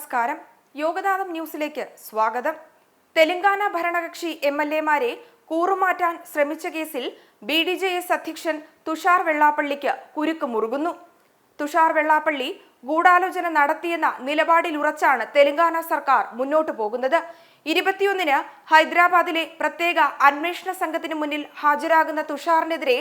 നമസ്കാരം. യോഗദാനം ന്യൂസിലേക്ക് സ്വാഗതം. തെലങ്കാന ഭരണകക്ഷി എം എൽ എമാരെ കൂറുമാറ്റാൻ ശ്രമിച്ച കേസിൽ ബി ഡി ജെ എസ് അധ്യക്ഷൻ തുഷാർ വെള്ളാപ്പള്ളിക്ക് കുരുക്ക് മുറുകുന്നു. തുഷാർ വെള്ളാപ്പള്ളി ഗൂഢാലോചന നടത്തിയെന്ന നിലപാടിൽ ഉറച്ചാണ് തെലങ്കാന സർക്കാർ മുന്നോട്ടു പോകുന്നത്. ഇരുപത്തിയൊന്നിന് ഹൈദരാബാദിലെ പ്രത്യേക അന്വേഷണ സംഘത്തിന് മുന്നിൽ ഹാജരാകുന്ന തുഷാറിനെതിരെ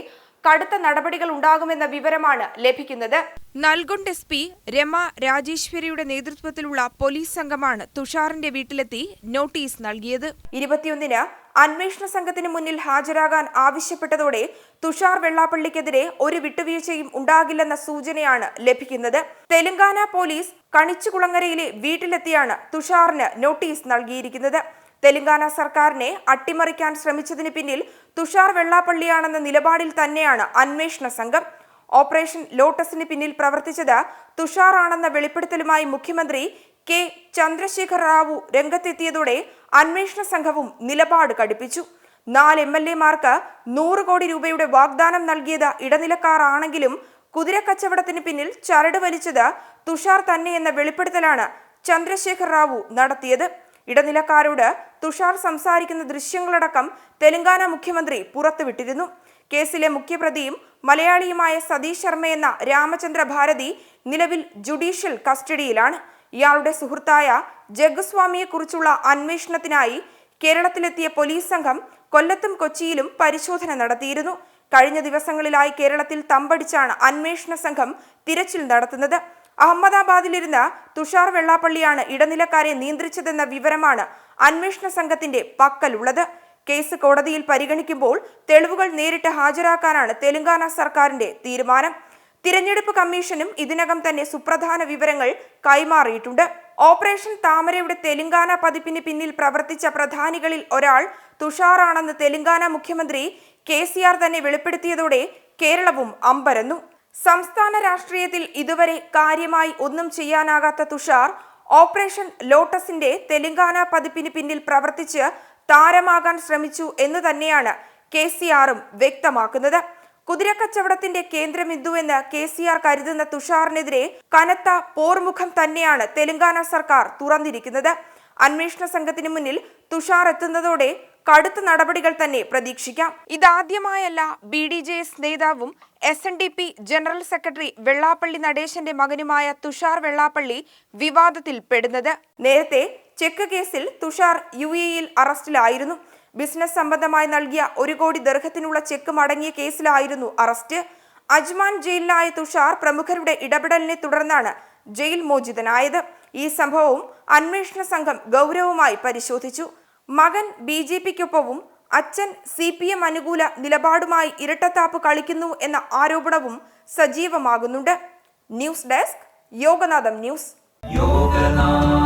കടുത്ത നടപടികൾ ഉണ്ടാകുമെന്ന വിവരമാണ് ലഭിക്കുന്നത്. നൽഗൊണ്ട് എസ് പി രമ രാജേശ്വരിയുടെ നേതൃത്വത്തിലുള്ള പോലീസ് സംഘമാണ് തുഷാറിന്റെ വീട്ടിലെത്തി നോട്ടീസ് നൽകിയത്. ഇരുപത്തിയൊന്നിന് അന്വേഷണ സംഘത്തിന് മുന്നിൽ ഹാജരാകാൻ ആവശ്യപ്പെട്ടതോടെ തുഷാർ വെള്ളാപ്പള്ളിക്കെതിരെ ഒരു വിട്ടുവീഴ്ചയും ഉണ്ടാകില്ലെന്ന സൂചനയാണ് ലഭിക്കുന്നത്. തെലങ്കാന പോലീസ് കണിച്ചുകുളങ്ങരയിലെ വീട്ടിലെത്തിയാണ് തുഷാറിന് നോട്ടീസ് നൽകിയിരിക്കുന്നത്. തെലങ്കാന സർക്കാരിനെ അട്ടിമറിക്കാൻ ശ്രമിച്ചതിന് പിന്നിൽ തുഷാർ വെള്ളാപ്പള്ളിയാണെന്ന നിലപാടിൽ തന്നെയാണ് അന്വേഷണ സംഘം. ഓപ്പറേഷൻ ലോട്ടസിന് പിന്നിൽ പ്രവർത്തിച്ചത് തുഷാറാണെന്ന വെളിപ്പെടുത്തലുമായി മുഖ്യമന്ത്രി കെ ചന്ദ്രശേഖർ റാവു രംഗത്തെത്തിയതോടെ അന്വേഷണ സംഘവും നിലപാട് കടുപ്പിച്ചു. നാല് എം എൽ എമാർക്ക് നൂറ് കോടി രൂപയുടെ വാഗ്ദാനം നൽകിയത് ഇടനിലക്കാരാണെങ്കിലും കുതിരക്കച്ചവടത്തിന് പിന്നിൽ ചരട് വലിച്ചത് തുഷാർ തന്നെയെന്ന വെളിപ്പെടുത്തലാണ് ചന്ദ്രശേഖർ റാവു നടത്തിയത്. ഇടനിലക്കാരോട് തുഷാർ സംസാരിക്കുന്ന ദൃശ്യങ്ങളടക്കം തെലങ്കാന മുഖ്യമന്ത്രി പുറത്തുവിട്ടിരുന്നു. കേസിലെ മുഖ്യപ്രതിയും മലയാളിയുമായ സതീഷ് ശർമ്മ എന്ന രാമചന്ദ്ര ഭാരതി നിലവിൽ ജുഡീഷ്യൽ കസ്റ്റഡിയിലാണ്. ഇയാളുടെ സുഹൃത്തായ ജഗസ്വാമിയെക്കുറിച്ചുള്ള അന്വേഷണത്തിനായി കേരളത്തിലെത്തിയ പോലീസ് സംഘം കൊല്ലത്തും കൊച്ചിയിലും പരിശോധന നടത്തിയിരുന്നു. കഴിഞ്ഞ ദിവസങ്ങളിലായി കേരളത്തിൽ തമ്പടിച്ചാണ് അന്വേഷണ സംഘം തിരച്ചിൽ നടത്തുന്നത്. അഹമ്മദാബാദിലിരുന്ന് തുഷാർ വെള്ളാപ്പള്ളിയാണ് ഇടനിലക്കാരെ നിയന്ത്രിച്ചതെന്ന വിവരമാണ് അന്വേഷണ സംഘത്തിന്റെ പക്കലുള്ളത്. കേസ് കോടതിയിൽ പരിഗണിക്കുമ്പോൾ തെളിവുകൾ നേരിട്ട് ഹാജരാക്കാനാണ് തെലങ്കാന സർക്കാരിന്റെ തീരുമാനം. തിരഞ്ഞെടുപ്പ് കമ്മീഷനും ഇതിനകം തന്നെ സുപ്രധാന വിവരങ്ങൾ കൈമാറിയിട്ടുണ്ട്. ഓപ്പറേഷൻ താമരയുടെ തെലങ്കാന പതിപ്പിന് പിന്നിൽ പ്രവർത്തിച്ച പ്രധാനികളിൽ ഒരാൾ തുഷാറാണെന്ന് തെലങ്കാന മുഖ്യമന്ത്രി കെ തന്നെ വെളിപ്പെടുത്തിയതോടെ കേരളവും അമ്പരന്നു. സംസ്ഥാന രാഷ്ട്രീയത്തിൽ ഇതുവരെ കാര്യമായി ഒന്നും ചെയ്യാനാകാത്ത തുഷാർ ഓപ്പറേഷൻ ലോട്ടസിന്റെ തെലങ്കാന പതിപ്പിന് പിന്നിൽ പ്രവർത്തിച്ച് താരമാകാൻ ശ്രമിച്ചു എന്ന് തന്നെയാണ് കെ സി ആറും വ്യക്തമാക്കുന്നത്. കുതിരക്കച്ചവടത്തിന്റെ കേന്ദ്രബിന്ദു കെ സി ആർ കരുതുന്ന തുഷാറിനെതിരെ കനത്ത പോർമുഖം തന്നെയാണ് തെലങ്കാന സർക്കാർ തുറന്നിരിക്കുന്നത്. അന്വേഷണ സംഘത്തിന് മുന്നിൽ തുഷാർ എത്തുന്നതോടെ കടുത്ത നടപടികൾ തന്നെ പ്രതീക്ഷിക്കാം. ഇതാദ്യമായല്ല ബി ഡി ജെ എസ് നേതാവും S N D P general secretary Vellappally നടേശന്റെ മകനുമായ തുഷാർ വെള്ളാപ്പള്ളി വിവാദത്തിൽ പെടുന്നത്. നേരത്തെ ചെക്ക് കേസിൽ തുഷാർ യു എയിൽ അറസ്റ്റിലായിരുന്നു. ബിസിനസ് സംബന്ധമായി നൽകിയ ഒരു കോടി ദീർഘത്തിനുള്ള ചെക്ക് മടങ്ങിയ കേസിലായിരുന്നു അറസ്റ്റ്. അജ്മാൻ ജയിലിലായ തുഷാർ പ്രമുഖരുടെ ഇടപെടലിനെ തുടർന്നാണ് ജയിൽ മോചിതനായത്. ഈ സംഭവവും അന്വേഷണ സംഘം ഗൗരവമായി പരിശോധിച്ചു. മകൻ ബി ജെ പിക്കൊപ്പവും അച്ഛൻ സി പി എം അനുകൂല നിലപാടുമായി ഇരട്ടത്താപ്പ് കളിക്കുന്നു എന്ന ആരോപണവും സജീവമാകുന്നുണ്ട്. ന്യൂസ് ഡെസ്ക് യോഗനാഥം ന്യൂസ്. യോഗനാഥ്.